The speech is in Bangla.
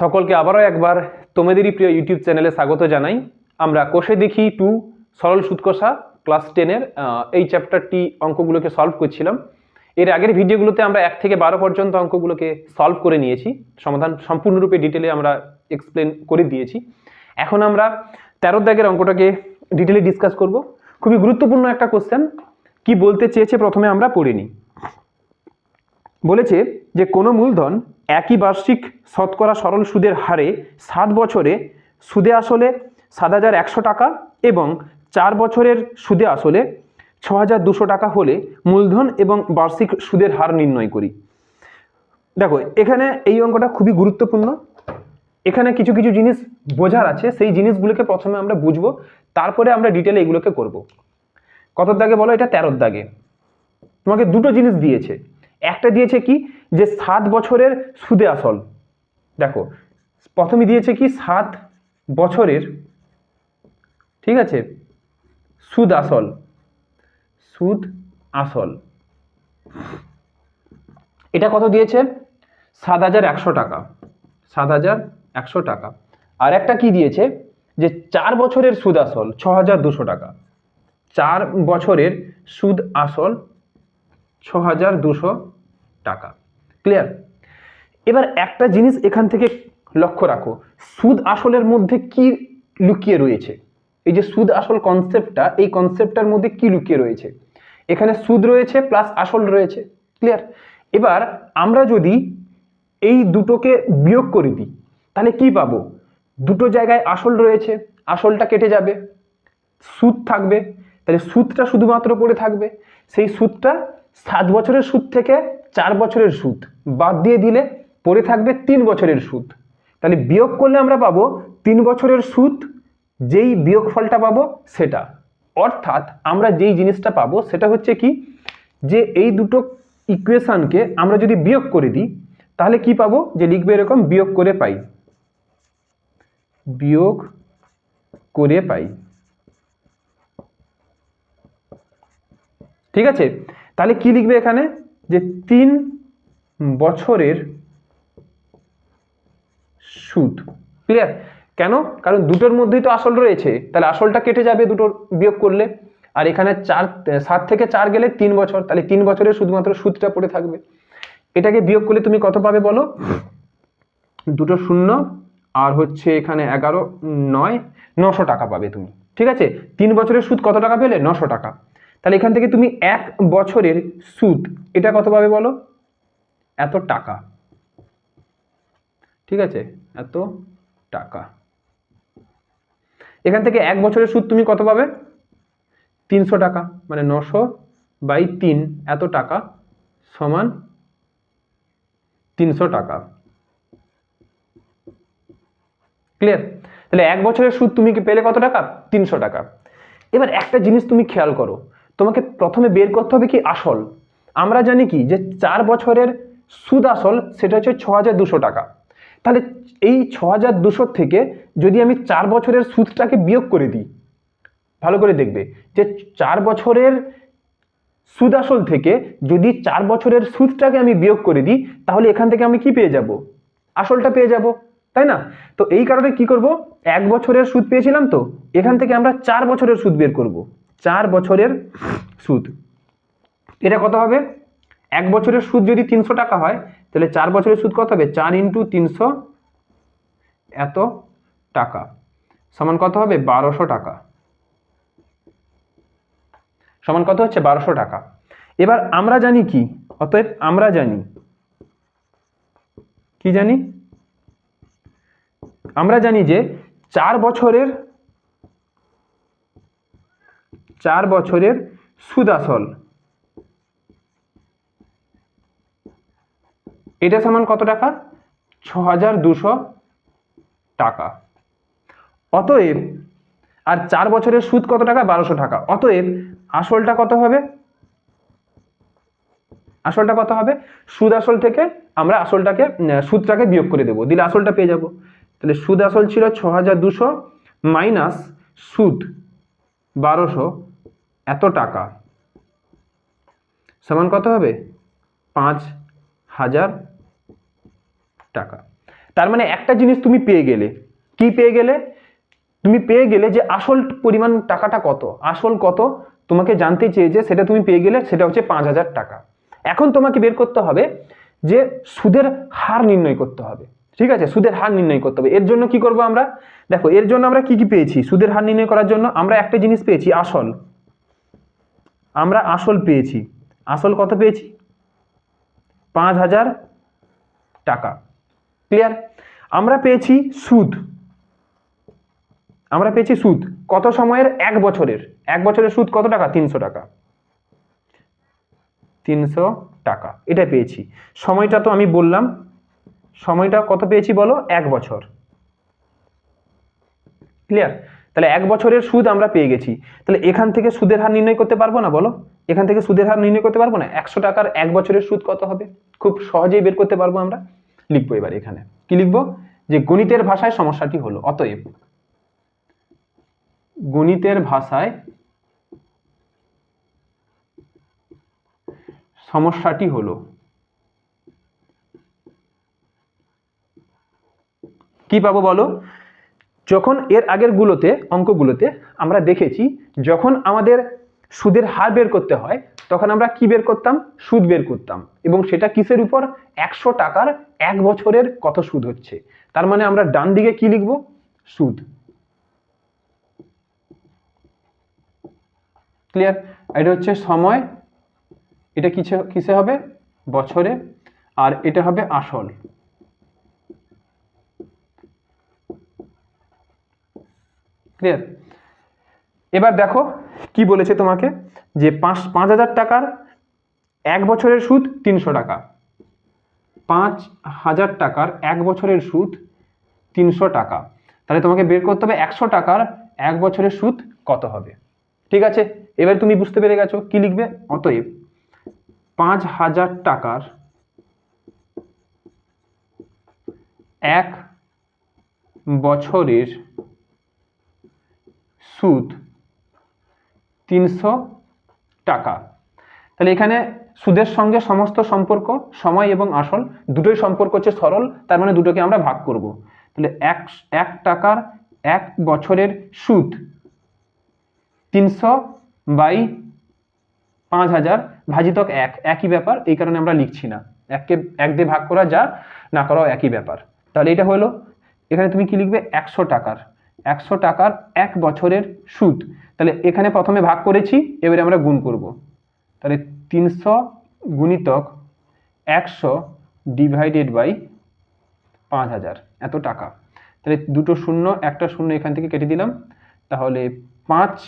সকলকে আবারও একবার তোমাদেরই প্রিয় ইউটিউব চ্যানেলে স্বাগত জানাই। আমরা কোষে দেখি টু, সরল সুৎকষা ক্লাস টেনের এই চ্যাপ্টারটি অঙ্কগুলোকে সলভ করছিলাম। এর আগের ভিডিওগুলোতে আমরা এক থেকে বারো পর্যন্ত অঙ্কগুলোকে সলভ করে নিয়েছি। সমাধান সম্পূর্ণরূপে ডিটেলে আমরা এক্সপ্লেন করে দিয়েছি। এখন আমরা তেরো দাগের অঙ্কটাকে ডিটেলে ডিসকাস করব। খুবই গুরুত্বপূর্ণ একটা কোশ্চেন কি বলতে চেয়েছে প্রথমে আমরা পড়ে নিই। বলেছে যে কোনো মূলধন একই বার্ষিক শতকরা সরল সুদের হারে সাত বছরে সুদে আসলে সাত হাজার একশো টাকা এবং চার বছরের সুদে আসলে ছ হাজার দুশো টাকা হলে মূলধন এবং বার্ষিক সুদের হার নির্ণয় করি। দেখো, এখানে এই অঙ্কটা খুবই গুরুত্বপূর্ণ। এখানে কিছু কিছু জিনিস বোঝার আছে, সেই জিনিসগুলোকে প্রথমে আমরা বুঝব, তারপরে আমরা ডিটেলে এগুলোকে করব। কত দাগে বলো? এটা তেরোর দাগে। তোমাকে দুটো জিনিস দিয়েছে। একটা দিয়েছে কি? যে সাত বছরের সুদে আসল। দেখো, প্রথমে দিয়েছে কি সাত বছরের, ঠিক আছে, সুদ আসল। সুদ আসল। এটা কত দিয়েছে? সাত হাজার একশো টাকা। সাত হাজার একশো টাকা। আর একটা কি দিয়েছে? যে চার বছরের সুদ আসল, ছ হাজার দুশো টাকা। চার বছরের সুদ আসল ছ হাজার দুশো টাকা। ক্লিয়ার এবার একটা জিনিস এখান থেকে লক্ষ্য রাখো। সুদ আসলের মধ্যে কি লুকিয়ে রয়েছে? এই যে সুদ আসল কনসেপ্টটা এই কনসেপ্টটার মধ্যে কি লুকিয়ে রয়েছে? এখানে সুদ রয়েছে প্লাস আসল রয়েছে। ক্লিয়ার এবার আমরা যদি এই দুটোকে বিয়োগ করে দিই, তাহলে কি পাবো? দুটো জায়গায় আসল রয়েছে, আসলটা কেটে যাবে। সুদ থাকবে, তাহলে সুদটা শুধুমাত্র পড়ে থাকবে। সেই সুদটা সাত বছরের সুদ থেকে চার বছরের সুদ। বাদ দিয়ে দিলে পড়ে থাকবে তিন বছরের সুদ। তাহলে বিয়োগ করলে আমরা পাবো তিন বছরের সুদ, যেই বিয়োগ ফলটা পাবো সেটা। অর্থাৎ আমরা যেই জিনিসটা পাবো সেটা হচ্ছে কি? যে এই দুটো ইকুয়েশনকে আমরা যদি বিয়োগ করে দিই, তাহলে কি পাবো? যে লিখবে এরকম বিয়োগ করে পাই। বিয়োগ করে পাই। ঠিক আছে? তাহলে কি লিখবে এখানে? যে তিন বছরের সুদ। ক্লিয়ার কেন? কারণ দুটোর মধ্যেই তো আসল রয়েছে। তাহলে আসলটা কেটে যাবে দুটোর বিয়োগ করলে। আর এখানে চার, সাত থেকে চার গেলে তিন বছর। তাহলে তিন বছরের শুধুমাত্র সুদটা পড়ে থাকবে। এটাকে বিয়োগ করলে তুমি কত পাবে বলো? দুটো শূন্য, আর হচ্ছে এখানে এগারো, নয়, নশো টাকা পাবে তুমি। ঠিক আছে? তিন বছরের সুদ কত টাকা পেলে? নশো টাকা। তাহলে এখান থেকে তুমি এক বছরের সুদ, এটা কত পাবে বলো? এত টাকা। ঠিক আছে? এত টাকা। এখান থেকে এক বছরের সুদ তুমি কত পাবে? তিনশো টাকা মানে নশো বাই তিন, এত টাকা সমান তিনশো টাকা। ক্লিয়ার তাহলে এক বছরের সুদ তুমি কি পেলে কত টাকা? তিনশো টাকা। এবার একটা জিনিস তুমি খেয়াল করো তোমাকে প্রথমে বের করতে হবে কি আসল? আমরা জানি কি যে চার বছরের সুদ আসল সেটা হচ্ছে ছ হাজার দুশো টাকা। তাহলে এই ছ হাজার দুশো থেকে যদি আমি চার বছরের সুদটাকে বিয়োগ করে দিই, ভালো করে দেখবে যে চার বছরের সুদ আসল থেকে যদি চার বছরের সুদটাকে আমি বিয়োগ করে দিই, তাহলে এখান থেকে আমি কি পেয়ে যাব? আসলটা পেয়ে যাব, তাই না? তো এই কারণে কি করব? এক বছরের সুদ পেয়েছিলাম তো, এখান থেকে আমরা চার বছরের সুদ বের করব। চার বছরের সুদ। এটা কত হবে? এক বছরের সুদ যদি তিনশো টাকা হয়, তাহলে চার বছরের সুদ কত হবে? চার ইন্টু তিনশো এত টাকা। সমান কত হবে? বারোশো টাকা। সমান কত হচ্ছে? বারোশো টাকা। এবার আমরা জানি কি? অতএব আমরা জানি। কি জানি? আমরা জানি যে চার বছরের চার বছরের সুদ আসল এটা সমান কত টাকা? ছ হাজার দুশো টাকা। অতএব, আর চার বছরের সুদ কত টাকা? বারোশো টাকা। অতএব, আসলটা কত হবে? আসলটা কত হবে? সুদ আসল থেকে আমরা আসলটাকে সুদটাকে বিয়োগ করে দেবো। দিলে আসলটা পেয়ে যাব। তাহলে সুদ আসল ছিল ছ হাজার দুশো মাইনাস সুদ, বারোশো। এত টাকা? সমান কত হবে? পাঁচ হাজার টাকা। তার মানে একটা জিনিস তুমি পেয়ে গেলে। কি পেয়ে গেলে? তুমি পেয়ে গেলে যে আসল পরিমাণ টাকাটা কত? আসল কত? তোমাকে জানতে চেয়েছে সেটা তুমি পেয়ে গেলে সেটা হচ্ছে পাঁচ হাজার টাকা। এখন তোমাকে বের করতে হবে যে সুদের হার নির্ণয় করতে হবে। ঠিক আছে? সুদের হার নির্ণয় করতে হবে। এর জন্য কি করব আমরা? দেখো, এর জন্য আমরা কি কি পেয়েছি সুদের হার নির্ণয় করার জন্য? আমরা একটা জিনিস পেয়েছি, আসল। আমরা আসল পেয়েছি। আসল কত পেয়েছি? পাঁচ হাজার টাকা। ক্লিয়ার আমরা পেয়েছি সুদ। আমরা পেয়েছি সুদ। কত সময়ের? এক বছরের। এক বছরের সুদ কত টাকা? তিনশো টাকা। তিনশো টাকা। এটা পেয়েছি। সময়টা তো আমি বললাম। সময়টা কত পেয়েছি বলো? এক বছর। ক্লিয়ার তাহলে এক বছরের সুদ আমরা পেয়ে গেছি। তাহলে এখান থেকে সুদের হার নির্ণয় করতে পারব না বলো? এখান থেকে সুদের হার নির্ণয় করতে পারব না? একশো টাকার এক বছরের সুদ কত হবে? খুব সহজেই বের করতে পারব আমরা। লিখব এবার এখানে। কি লিখব? যে গণিতের ভাষায় সমস্যাটি হলো। অতএব গণিতের ভাষায় সমস্যাটি হলো কি পাবো বলো? যখন এর আগের গুলোতে, অঙ্কগুলোতে আমরা দেখেছি, যখন আমাদের সুদের হার বের করতে হয়, তখন আমরা কি বের করতাম? সুদ বের করতাম। এবং সেটা কিসের উপর? একশো টাকার এক বছরের কত সুদ হচ্ছে। তার মানে আমরা ডান দিকে কি লিখব? সুদ। ক্লিয়ার এটা হচ্ছে সময়। এটা কিসে কিসে হবে? বছরে। আর এটা হবে আসল। ক্লিয়ার এবার দেখো কি বলেছে তোমাকে? যে পাঁচ পাঁচ হাজার টাকার এক বছরের সুদ তিনশো টাকা। পাঁচ হাজার টাকার এক বছরের সুদ তিনশো টাকা। তাহলে তোমাকে বের করতে হবে একশো টাকার এক বছরের সুদ কত হবে? ঠিক আছে? এবার তুমি বুঝতে পেরে গেছো কি লিখবে? অতএব পাঁচ হাজার টাকার এক বছরের সুদ তিনশো টাকা। তাহলে এখানে সুদের সঙ্গে সমস্ত সম্পর্ক, সময় এবং আসল দুটোই সম্পর্ক হচ্ছে সরল, তার মানে দুটোকে আমরা ভাগ করব। তাহলে এক এক টাকার এক বছরের সুদ তিনশো বাই পাঁচ হাজার ভাজিতক এক, একই ব্যাপার, এই কারণে আমরা লিখছি না। এককে এক দিয়ে ভাগ করা যা না করাও একই ব্যাপার। তাহলে এটা হলো, এখানে তুমি কি লিখবে? একশো টাকার। একশো টাকার এক বছরের সুদ। তাহলে এখানে প্রথমে ভাগ করেছি, এবারে আমরা গুণ করব। তাহলে তিনশো গুণিতক একশো ডিভাইডেড বাই পাঁচ হাজার। এত টাকা। তাহলে দুটো শূন্য, একটা শূন্য এখান থেকে কেটে দিলাম। তাহলে পাঁচ